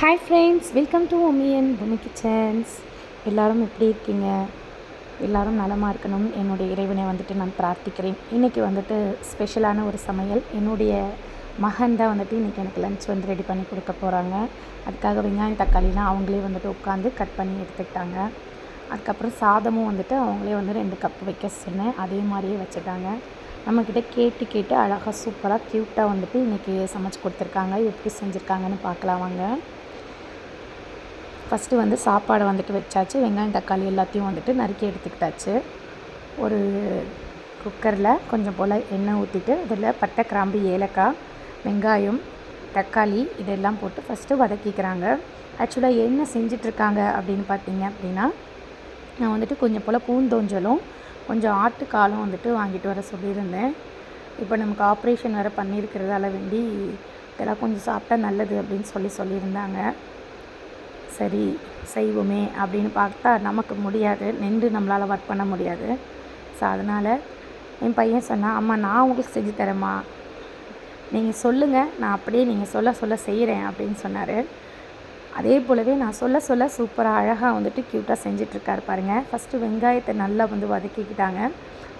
Hi friends welcome to Omiyan Bommi kitchens எல்லோரும் எப்படி இருக்கீங்க? எல்லாரும் நலமாக இருக்கணும். என்னுடைய இறைவனை வந்துட்டு நான் பிரார்த்திக்கிறேன். இன்றைக்கி வந்துட்டு ஸ்பெஷலான ஒரு சமையல். என்னுடைய மகன் தான் வந்துட்டு இன்றைக்கி எனக்கு லன்ச் வந்து ரெடி பண்ணி கொடுக்க போகிறாங்க அதுக்காக வெங்காயம் தக்காளிலாம் அவங்களே வந்துட்டு உட்காந்து கட் பண்ணி எடுத்துக்கிட்டாங்க. அதுக்கப்புறம் சாதமும் வந்துட்டு அவங்களே வந்து ரெண்டு கப் வைக்க சொன்னேன். அதே மாதிரியே வச்சுட்டாங்க. நம்மக்கிட்ட கேட்டு கேட்டு அழகாக சூப்பராக க்யூட்டாக வந்துட்டு இன்றைக்கி சமைச்சு கொடுத்துருக்காங்க. எப்படி செஞ்சுருக்காங்கன்னு பார்க்கலாம் வாங்க. ஃபஸ்ட்டு வந்து சாப்பாடை வந்துட்டு வச்சாச்சு. வெங்காயம் தக்காளி எல்லாத்தையும் வந்துட்டு நறுக்கி எடுத்துக்கிட்டாச்சு. ஒரு குக்கரில் கொஞ்சம் போல் எண்ணெய் ஊற்றிட்டு அதில் பட்டை கிராம்பு ஏலக்காய் வெங்காயம் தக்காளி இதெல்லாம் போட்டு ஃபஸ்ட்டு வதக்கிக்கிறாங்க. ஆக்சுவலாக என்ன செஞ்சிட்ருக்காங்க அப்படின்னு பார்த்தீங்க அப்படின்னா நான் வந்துட்டு கொஞ்சம் போல் பூந்தோஞ்சலும் கொஞ்சம் ஆட்டுக்காலும் வந்துட்டு வாங்கிட்டு வர சொல்லியிருந்தேன். இப்போ நமக்கு ஆப்ரேஷன் வேறு பண்ணியிருக்கிறதால வேண்டி இதெல்லாம் கொஞ்சம் சாப்பிட்டா நல்லது அப்படின்னு சொல்லி சொல்லியிருந்தாங்க. சரி செய்வோமே அப்படின்னு பார்த்தா நமக்கு முடியாது. நின்று நம்மளால் ஒர்க் பண்ண முடியாது. ஸோ அதனால் என் பையன் சொன்னான் அம்மா நான் உங்களுக்கு செஞ்சு தரேம்மா. நீங்கள் சொல்லுங்கள் நான் அப்படியே நீங்கள் சொல்ல சொல்ல செய்கிறேன் அப்படின்னு சொன்னார். அதே போலவே நான் சொல்ல சொல்ல சூப்பராக அழகாக வந்துட்டு க்யூட்டாக செஞ்சிட்ருக்காரு பாருங்கள் ஃபஸ்ட்டு வெங்காயத்தை நல்லா வந்து வதக்கிக்கிட்டாங்க.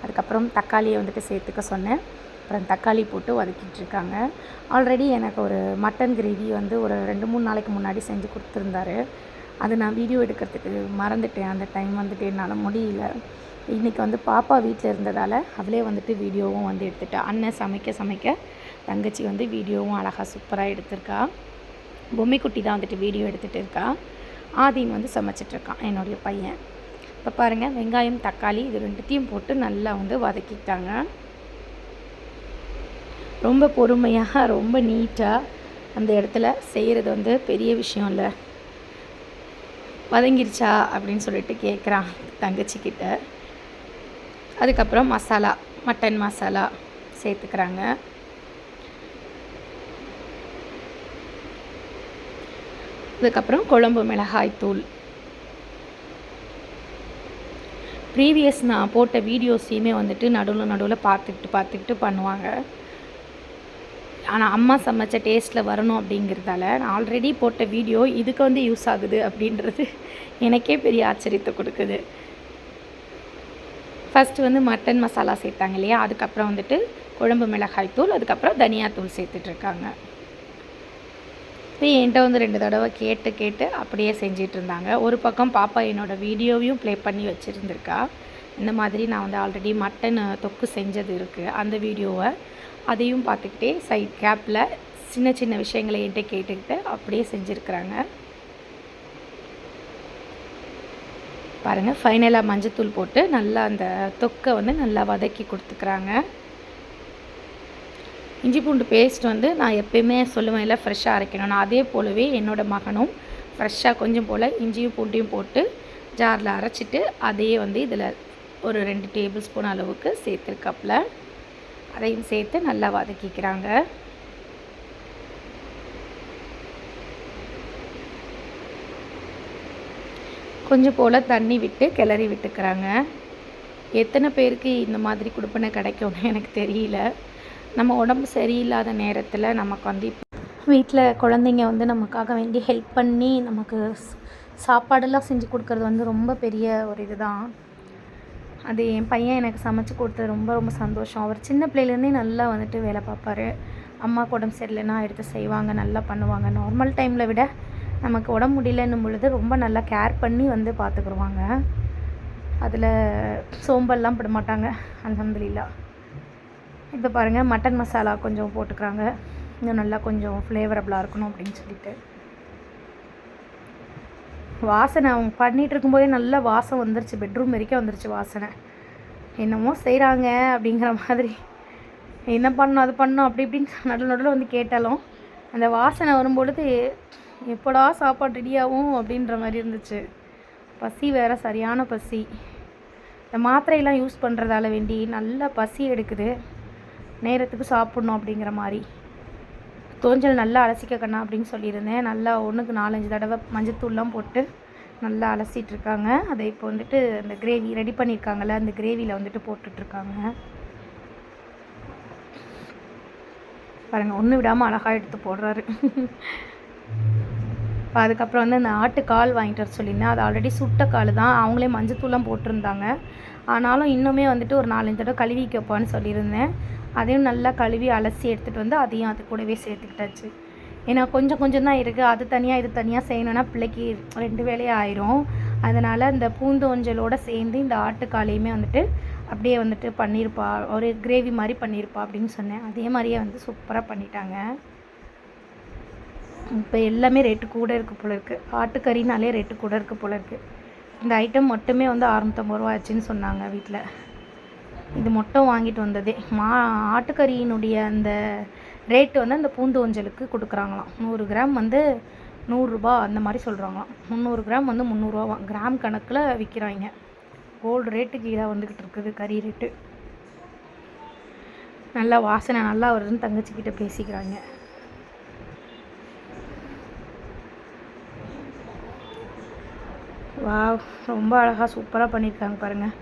அதுக்கப்புறம் தக்காளியை வந்துட்டு சேர்த்துக்க சொன்னேன். அப்புறம் தக்காளி போட்டு வதக்கிட்டு இருக்காங்க ஆல்ரெடி எனக்கு ஒரு மட்டன் கிரேவி வந்து ஒரு ரெண்டு மூணு நாளைக்கு முன்னாடி செஞ்சு கொடுத்துருந்தாரு. அது நான் வீடியோ எடுக்கிறதுக்கு மறந்துட்டேன். அந்த டைம் வந்துட்டு என்னால் முடியல. இன்றைக்கி வந்து பாப்பா வீட்டில் இருந்ததால் அவளே வந்துட்டு வீடியோவும் வந்து எடுத்துட்டா. அண்ணன் சமைக்க சமைக்க தங்கச்சி வந்து வீடியோவும் அழகாக சூப்பராக எடுத்திருக்கா. பொம்மைக்குட்டி தான் வந்துட்டு வீடியோ எடுத்துகிட்டு இருக்கா. ஆதீன் வந்து சமைச்சிட்ருக்கான் என்னுடைய பையன். இப்போ பாருங்கள் வெங்காயம் தக்காளி இது ரெண்டுத்தையும் போட்டு நல்லா வந்து வதக்கிட்டாங்க. ரொம்ப பொறுமையாக ரொம்ப நீட்டாக அந்த இடத்துல செய்கிறது வந்து பெரிய விஷயம் இல்லை வதங்கிருச்சா அப்படின்னு சொல்லிட்டு கேட்குறான் தங்கச்சிக்கிட்ட. அதுக்கப்புறம் மசாலா மட்டன் மசாலா சேர்த்துக்கிறாங்க. அதுக்கப்புறம் குழம்பு மிளகாய் தூள். ப்ரீவியஸ் நான் போட்ட வீடியோஸையுமே வந்துட்டு நடுவில் நடுவில் பார்த்துக்கிட்டு பார்த்துக்கிட்டு பண்ணுவாங்க. ஆனால் அம்மா சமைச்ச டேஸ்ட்டில் வரணும் அப்படிங்கிறதால நான் ஆல்ரெடி போட்ட வீடியோ இதுக்கு வந்து யூஸ் ஆகுது அப்படின்றது எனக்கே பெரிய ஆச்சரியத்தை கொடுக்குது. ஃபஸ்ட்டு வந்து மட்டன் மசாலா சேர்த்தாங்க இல்லையா? அதுக்கப்புறம் வந்துட்டு குழம்பு மிளகாய் தூள் அதுக்கப்புறம் தனியாத்தூள் சேர்த்துட்ருக்காங்க இப்போ என்கிட்ட வந்து ரெண்டு தடவை கேட்டு கேட்டு அப்படியே செஞ்சிட்டு இருந்தாங்க. ஒரு பக்கம் பாப்பா என்னோடய வீடியோவையும் ப்ளே பண்ணி வச்சுருந்துருக்கா. இந்த மாதிரி நான் வந்து ஆல்ரெடி மட்டன் தொக்கு செஞ்சது இருக்குது அந்த வீடியோவை அதையும் பார்த்துக்கிட்டே சைட் கேப்பில் சின்ன சின்ன விஷயங்களை என்கிட்ட கேட்டுக்கிட்டு அப்படியே செஞ்சுருக்குறாங்க. பாருங்கள் ஃபைனலாக மஞ்சத்தூள் போட்டு நல்லா அந்த தொக்கை வந்து நல்லா வதக்கி கொடுத்துக்குறாங்க. இஞ்சி பூண்டு பேஸ்ட் வந்து நான் எப்பயுமே சொல்லுவேன் இல்லை ஃப்ரெஷ்ஷாக அரைக்கணும். நான் அதே போலவே என்னோடய மகனும் ஃப்ரெஷ்ஷாக கொஞ்சம் போல் இஞ்சியும் பூண்டையும் போட்டு ஜாரில் அரைச்சிட்டு அதையே வந்து இதில் ஒரு ரெண்டு டேபிள் ஸ்பூன் அளவுக்கு சேர்த்துருக்காப்புல. அதையும் சேர்த்து நல்லா வதக்கிக்கிறாங்க. கொஞ்சம் போல் தண்ணி விட்டு கிளறி விட்டுக்கிறாங்க. எத்தனை பேருக்கு இந்த மாதிரி கொடுப்பனை கிடைக்கும்னு எனக்கு தெரியல. நம்ம உடம்பு சரியில்லாத நேரத்தில் நமக்கு வந்து வீட்டில் குழந்தைங்க வந்து நமக்காக வேண்டி ஹெல்ப் பண்ணி நமக்கு சாப்பாடெல்லாம் செஞ்சு கொடுக்குறது வந்து ரொம்ப பெரிய ஒரு இதுதான். அது என் பையன் எனக்கு சமைச்சு கொடுத்தது ரொம்ப ரொம்ப சந்தோஷம். அவர் சின்ன பிள்ளையிலேருந்தே நல்லா வந்துட்டு வேலை பார்ப்பாரு. அம்மா உடம்பு சரியில்லைன்னா எடுத்து செய்வாங்க நல்லா பண்ணுவாங்க. நார்மல் டைமில் விட நமக்கு உடம்பு முடியலன்னும் பொழுது ரொம்ப நல்லா கேர் பண்ணி வந்து பார்த்துக்குருவாங்க. அதில் சோம்பல்லாம் போட மாட்டாங்க அலமதுல்லா இப்போ பாருங்கள் மட்டன் மசாலா கொஞ்சம் போட்டுக்கிறாங்க. இன்னும் நல்லா கொஞ்சம் ஃப்ளேவரபுளாக இருக்கணும் அப்படின்னு சொல்லிட்டு. வாசனை அவங்க பண்ணிகிட்டு இருக்கும்போதே நல்ல வாசம் வந்துருச்சு. பெட்ரூம் வரைக்கும் வந்துருச்சு வாசனை. என்னமோ செய்கிறாங்க அப்படிங்கிற மாதிரி. என்ன பண்ணணும் அது பண்ணணும் அப்படி இப்படின்னு நடுவில் நடுவில் வந்து கேட்டாலும் அந்த வாசனை வரும்பொழுது எப்படா சாப்பாடு ரெடியாகும் அப்படின்ற மாதிரி இருந்துச்சு. பசி வேறு சரியான பசி. இந்த மாத்திரையெல்லாம் யூஸ் பண்ணுறதால வேண்டி நல்லா பசி எடுக்குது. நேரத்துக்கு சாப்பிட்ணும் அப்படிங்கிற மாதிரி. தோஞ்சல் நல்லா அலசிக்க கண்ணா அப்படின்னு சொல்லியிருந்தேன். நல்லா ஒன்றுக்கு நாலஞ்சு தடவை மஞ்சத்தூள்லாம் போட்டு நல்லா அலசிட்ருக்காங்க அதை இப்போ வந்துட்டு அந்த கிரேவி ரெடி பண்ணியிருக்காங்கல்ல அந்த கிரேவியில் வந்துட்டு போட்டுட்ருக்காங்க. பாருங்கள் ஒன்று விடாமல் அழகாக எடுத்து போடுறாரு. இப்போ அதுக்கப்புறம் வந்து அந்த ஆட்டுக்கால் வாங்கிட்டு வர சொல்லியிருந்தேன். அது ஆல்ரெடி சுட்ட கால் தான். அவங்களே மஞ்சத்தூள்லாம் போட்டிருந்தாங்க. ஆனாலும் இன்னுமே வந்துட்டு ஒரு நாலஞ்சு தடவை கழுவி வைக்கப்பான்னு சொல்லியிருந்தேன். அதையும் நல்லா கழுவி அலசி எடுத்துகிட்டு வந்து அதையும் அது கூடவே சேர்த்துக்கிட்டாச்சு. ஏன்னா கொஞ்சம் கொஞ்சம் தான் இருக்குது அது தனியாக இது தனியாக செய்யணுன்னா பிள்ளைக்கு ரெண்டு வேலையே ஆயிரும். அதனால் இந்த பூந்தோஞ்சலோடு சேர்ந்து இந்த ஆட்டுக்காலையுமே வந்துட்டு அப்படியே வந்துட்டு பண்ணியிருப்பா ஒரு கிரேவி மாதிரி பண்ணியிருப்பா அப்படின்னு சொன்னேன். அதே மாதிரியே வந்து சூப்பராக பண்ணிட்டாங்க. இப்போ எல்லாமே ரேட்டு கூட இருக்குது போல இருக்குது ஆட்டுக்கறினாலே ரேட்டு கூட இருக்குது போல இருக்குது இந்த ஐட்டம் மட்டுமே வந்து அறுநூத்தம்பது ரூபா ஆச்சுன்னு சொன்னாங்க வீட்டில் இது மட்டும் வாங்கிட்டு வந்ததே. மா ஆட்டுக்கறியினுடைய அந்த ரேட்டு வந்து அந்த பூண்டு ஊஞ்சலுக்கு கொடுக்குறாங்களாம். நூறு கிராம் வந்து நூறுரூபா அந்த மாதிரி சொல்கிறாங்களாம் முந்நூறு கிராம் வந்து முந்நூறுரூவா கிராம் கணக்கில் விற்கிறாங்க கோல்டு ரேட்டுக்கு இதாக வந்துக்கிட்டு இருக்குது கறி ரேட்டு நல்லா வாசனை நல்லா வருதுன்னு தங்கச்சிக்கிட்ட பேசிக்கிறாங்க. வா ரொம்ப அழகாக சூப்பராக பண்ணியிருக்காங்க பாருங்கள்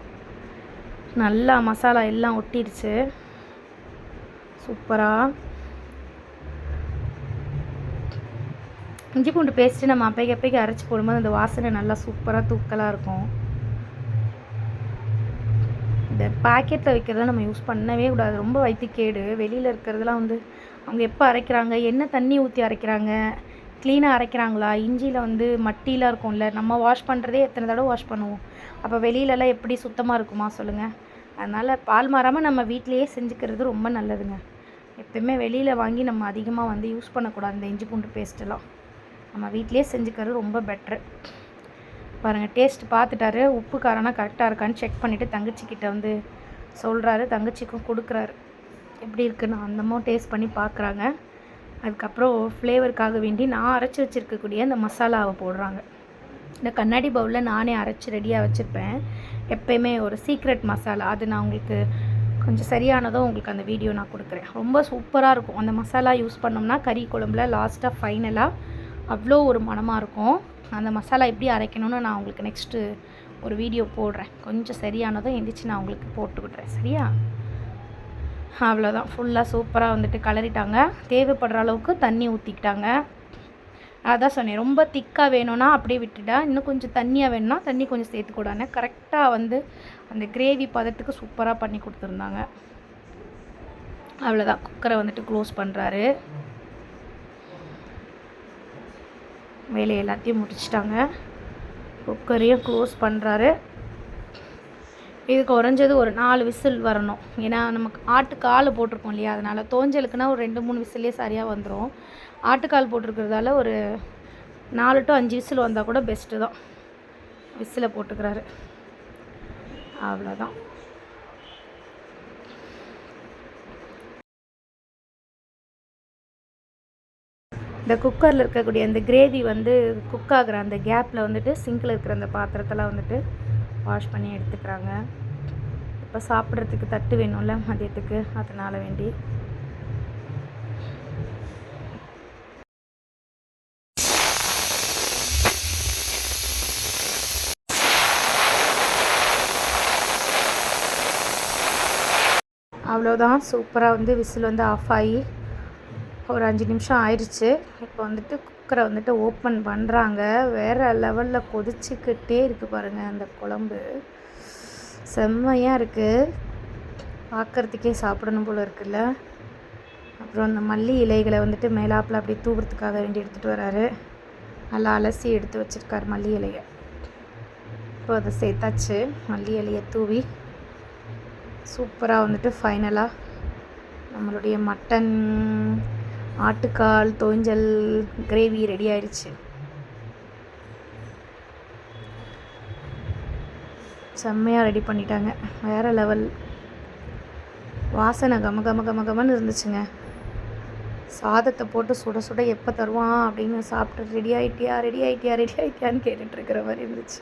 நல்லா மசாலா எல்லாம் ஒட்டிடுச்சு. சூப்பராக இஞ்சி பூண்டு பேஸ்ட்டு நம்ம அப்பைக்கு அப்பைக்கு அரைச்சி போடும்போது அந்த வாசனை நல்லா சூப்பராக தூக்கலாக இருக்கும். இந்த பாக்கெட்டில் வைக்கிறதெல்லாம் நம்ம யூஸ் பண்ணவே கூடாது. ரொம்ப வயிற்றுக்கேடு வெளியில் இருக்கிறதெல்லாம் வந்து அவங்க எப்போ அரைக்கிறாங்க? என்ன தண்ணி ஊற்றி அரைக்கிறாங்க? க்ளீனாக அரைக்கிறாங்களா? இஞ்சியில் வந்து மட்டிலாம் இருக்கும்ல. நம்ம வாஷ் பண்ணுறதே எத்தனை தடவை வாஷ் பண்ணுவோம்? அப்போ வெளியிலலாம் எப்படி சுத்தமாக இருக்குமா சொல்லுங்கள் அதனால் பால் மாறாமல் நம்ம வீட்டிலையே செஞ்சுக்கிறது ரொம்ப நல்லதுங்க. எப்பயுமே வெளியில் வாங்கி நம்ம அதிகமாக வந்து யூஸ் பண்ணக்கூடாது இந்த இஞ்சி பூண்டு பேஸ்ட்டெல்லாம் நம்ம வீட்டிலேயே செஞ்சுக்கிறது ரொம்ப பெட்ரு பாருங்கள் டேஸ்ட் பார்த்துட்டாரு. உப்பு காரம்னா கரெக்டாக இருக்கான்னு செக் பண்ணிவிட்டு தங்கச்சிக்கிட்ட வந்து சொல்கிறாரு தங்கச்சிக்கும் கொடுக்குறாரு. எப்படி இருக்குன்னு அந்தமும் டேஸ்ட் பண்ணி பார்க்குறாங்க. அதுக்கப்புறம் ஃப்ளேவருக்காக வேண்டி நான் அரைச்சி வச்சுருக்கக்கூடிய அந்த மசாலாவை போடுறாங்க. இந்த கண்ணாடி பவுலில் நானே அரைச்சி ரெடியாக வச்சுருப்பேன். எப்பயுமே ஒரு சீக்ரெட் மசாலா அது நான் உங்களுக்கு கொஞ்சம் சரியானதும் உங்களுக்கு அந்த வீடியோ நான் கொடுக்குறேன். ரொம்ப சூப்பராக இருக்கும். அந்த மசாலா யூஸ் பண்ணோம்னா கறி குழம்புல லாஸ்ட்டாக ஃபைனலாக அவ்வளோ ஒரு மணமாக இருக்கும். அந்த மசாலா எப்படி அரைக்கணும்னு நான் உங்களுக்கு நெக்ஸ்ட்டு ஒரு வீடியோ போடுறேன். கொஞ்சம் சரியானதும் எந்திரிச்சு நான் உங்களுக்கு போட்டுக்கிட்டுறேன் சரியா? அவ்வளோதான் ஃபுல்லாக சூப்பராக வந்துட்டு கலரிட்டாங்க தேவைப்படுற அளவுக்கு தண்ணி ஊற்றிக்கிட்டாங்க அதான் சொன்னேன் ரொம்ப திக்காக வேணும்னா அப்படியே விட்டுட்டா இன்னும் கொஞ்சம் தண்ணியாக வேணும்னா தண்ணி கொஞ்சம் சேர்த்துக்கூடாது கரெக்டாக வந்து அந்த கிரேவி பதத்துக்கு சூப்பராக பண்ணி கொடுத்துருந்தாங்க. அவ்வளோதான் குக்கரை வந்துட்டு க்ளோஸ் பண்ணுறாரு வேலையை எல்லாத்தையும் முடிச்சிட்டாங்க. குக்கரையும் க்ளோஸ் பண்ணுறாரு இது குறைஞ்சது ஒரு நாலு விசில் வரணும். ஏன்னா நமக்கு ஆட்டுக்கால் போட்டிருக்கோம் இல்லையா? அதனால் தோஞ்சலுக்குன்னா ஒரு ரெண்டு மூணு விசிலே சரியாக வந்துடும் ஆட்டுக்கால் போட்டிருக்கிறதால ஒரு நாலு டு அஞ்சு விசில் வந்தால் கூட பெஸ்ட்டு தான். விசிலை போட்டுக்கிறாரு. அவ்வளோதான் இந்த குக்கரில் இருக்கக்கூடிய அந்த கிரேவி வந்து குக் ஆகிற அந்த கேப்பில் வந்துட்டு சிங்கில் இருக்கிற அந்த பாத்திரத்தெல்லாம் வந்துட்டு வாஷ் பண்ணி எடுத்துக்கிறாங்க. இப்போ சாப்பிட்றதுக்கு தட்டு வேணும்ல மதியத்துக்கு அதனால் வேண்டி. அவ்வளோதான் சூப்பராக வந்து விசில் வந்து ஆஃப் ஆகி ஒரு அஞ்சு நிமிஷம் ஆயிடுச்சு இப்போ வந்துட்டு குக்கரை வந்துட்டு ஓப்பன் பண்ணுறாங்க வேறு லெவலில் கொதிச்சுக்கிட்டே இருக்குது பாருங்கள் அந்த குழம்பு. செம்மையாக இருக்குது பார்க்குறதுக்கே சாப்பிடணும் போல் இருக்குல்ல. அப்புறம் அந்த மல்லி இலைகளை வந்துட்டு மேலாப்பில் அப்படியே தூவுறதுக்காக வேண்டி எடுத்துகிட்டு வராரு. நல்லா அலசி எடுத்து வச்சுருக்கார் மல்லி இலையை. இப்போ அதை சேர்த்தாச்சு. மல்லி இலையை தூவி சூப்பராக வந்துட்டு ஃபைனலாக நம்மளுடைய மட்டன் ஆட்டுக்கால் தோஞ்சல் கிரேவி ரெடி ஆயிடுச்சு. செம்மையாக ரெடி பண்ணிட்டாங்க. வேறு லெவல் வாசனை கம கம கம கமன்னு இருந்துச்சுங்க. சாதத்தை போட்டு சுட சுட எப்போ தருவான் அப்படின்னு சாப்பிட்டு ரெடி ஆகிட்டியா ரெடி ஆகிட்டியா ரெடி ஆகிட்டியான்னு கேட்டுட்ருக்கிற மாதிரி இருந்துச்சு.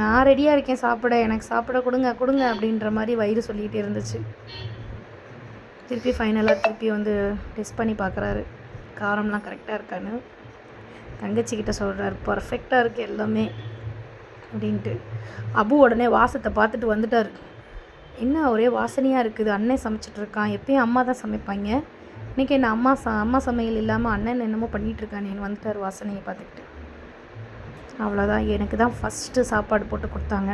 நான் ரெடியாக இருக்கேன் சாப்பிட. எனக்கு சாப்பிட கொடுங்க கொடுங்க அப்படின்ற மாதிரி வயிறு சொல்லிகிட்டே இருந்துச்சு. திருப்பி ஃபைனலாக திருப்பி வந்து டெஸ்ட் பண்ணி பார்க்குறாரு. காரம்லாம் கரெக்டாக இருக்கான்னு. தங்கச்சிக்கிட்ட சொல்கிறாரு பர்ஃபெக்டாக இருக்குது எல்லாமே அப்படின்ட்டு. அபு உடனே வாசத்தை பார்த்துட்டு வந்துட்டார். என்ன ஒரே வாசனையாக இருக்குது. அண்ணன் சமைச்சிட்ருக்கான் எப்பயும் அம்மா தான் சமைப்பாங்க. இன்றைக்கி என்ன அம்மா ச அம்மா சமையல் இல்லாமல் அண்ணன் என்னமோ பண்ணிகிட்ருக்கானேன்னு வந்துட்டார் வாசனையை பார்த்துக்கிட்டு. அவ்வளோதான் எனக்கு தான் ஃபஸ்ட்டு சாப்பாடு போட்டு கொடுத்தாங்க.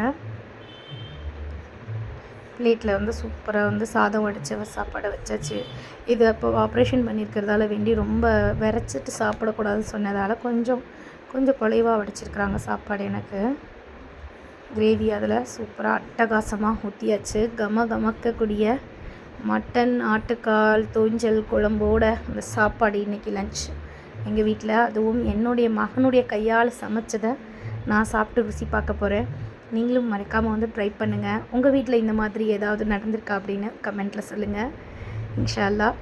பிளேட்டில் வந்து சூப்பராக வந்து சாதம் வடித்த சாப்பாடை வச்சாச்சு. இது அப்போ ஆப்ரேஷன் பண்ணியிருக்கிறதால வேண்டி ரொம்ப விரைச்சிட்டு சாப்பிடக்கூடாதுன்னு சொன்னதால் கொஞ்சம் கொஞ்சம் குறைவாக வடிச்சிருக்கிறாங்க சாப்பாடு எனக்கு. கிரேவி அதில் சூப்பராக அட்டகாசமாக ஊற்றியாச்சு கம கமக்கக்கூடிய மட்டன் ஆட்டுக்கால் தூஞ்சல் குழம்போட அந்த சாப்பாடு இன்றைக்கி லஞ்ச் எங்கள் வீட்டில் அதுவும் என்னுடைய மகனுடைய கையால் சமைச்சதை நான் சாப்பிட்டு ருசி பார்க்க போகிறேன் நீங்களும் மறக்காமல் வந்து ட்ரை பண்ணுங்கள் உங்கள் வீட்டில் இந்த மாதிரி ஏதாவது நடந்திருக்கா அப்படின்னு கமெண்ட்டில் சொல்லுங்கள் இன்ஷா அல்லாஹ்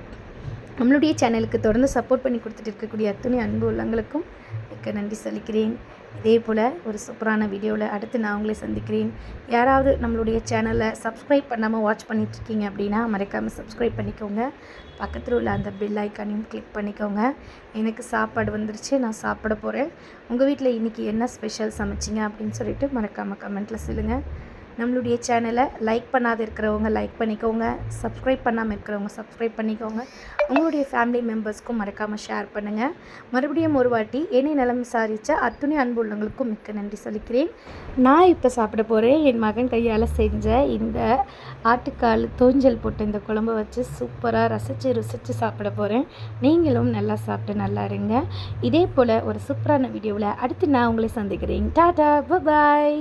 நம்மளுடைய சேனலுக்கு தொடர்ந்து சப்போர்ட் பண்ணி கொடுத்துட்டு இருக்கக்கூடிய அத்துணை அன்பு உள்ளங்களுக்கும் மிக்க நன்றி சொல்லிக்கிறேன் இதே போல் ஒரு சூப்பரான வீடியோவில் அடுத்து நான் உங்களை சந்திக்கிறேன். யாராவது நம்மளுடைய சேனலை சப்ஸ்கிரைப் பண்ணாமல் வாட்ச் பண்ணிகிட்ருக்கீங்க அப்படின்னா மறக்காமல் சப்ஸ்கிரைப் பண்ணிக்கோங்க. பக்கத்தில் உள்ள அந்த பெல் ஐக்கானையும் கிளிக் பண்ணிக்கோங்க. எனக்கு சாப்பாடு வந்துருச்சு நான் சாப்பிட போகிறேன் உங்கள் வீட்டில் இன்றைக்கி என்ன ஸ்பெஷல் சமைச்சிங்க அப்படின்னு சொல்லிட்டு மறக்காமல் கமெண்ட்டில் சொல்லுங்கள் நம்மளுடைய சேனலை லைக் பண்ணாத இருக்கிறவங்க லைக் பண்ணிக்கோங்க. சப்ஸ்கிரைப் பண்ணாமல் இருக்கிறவங்க சப்ஸ்கிரைப் பண்ணிக்கோங்க. உங்களுடைய ஃபேமிலி மெம்பர்ஸ்க்கும் மறக்காமல் ஷேர் பண்ணுங்கள் மறுபடியும் ஒரு வாட்டி என்னை நலம் விசாரித்த அத்துணை அன்பு உள்ளவங்களுக்கும் மிக்க நன்றி சொல்லிக்கிறேன். நான் இப்போ சாப்பிட போகிறேன் என் மகன் கையால் செஞ்ச இந்த ஆட்டுக்கால் தோஞ்சல் போட்டு இந்த குழம்பு வச்சு சூப்பராக ரசித்து ருசித்து சாப்பிட போகிறேன் நீங்களும் நல்லா சாப்பிட்டு நல்லா இருங்க. இதே போல் ஒரு சூப்பரான வீடியோவில் அடுத்து நான் உங்களை சந்திக்கிறேன். டாடா பாய்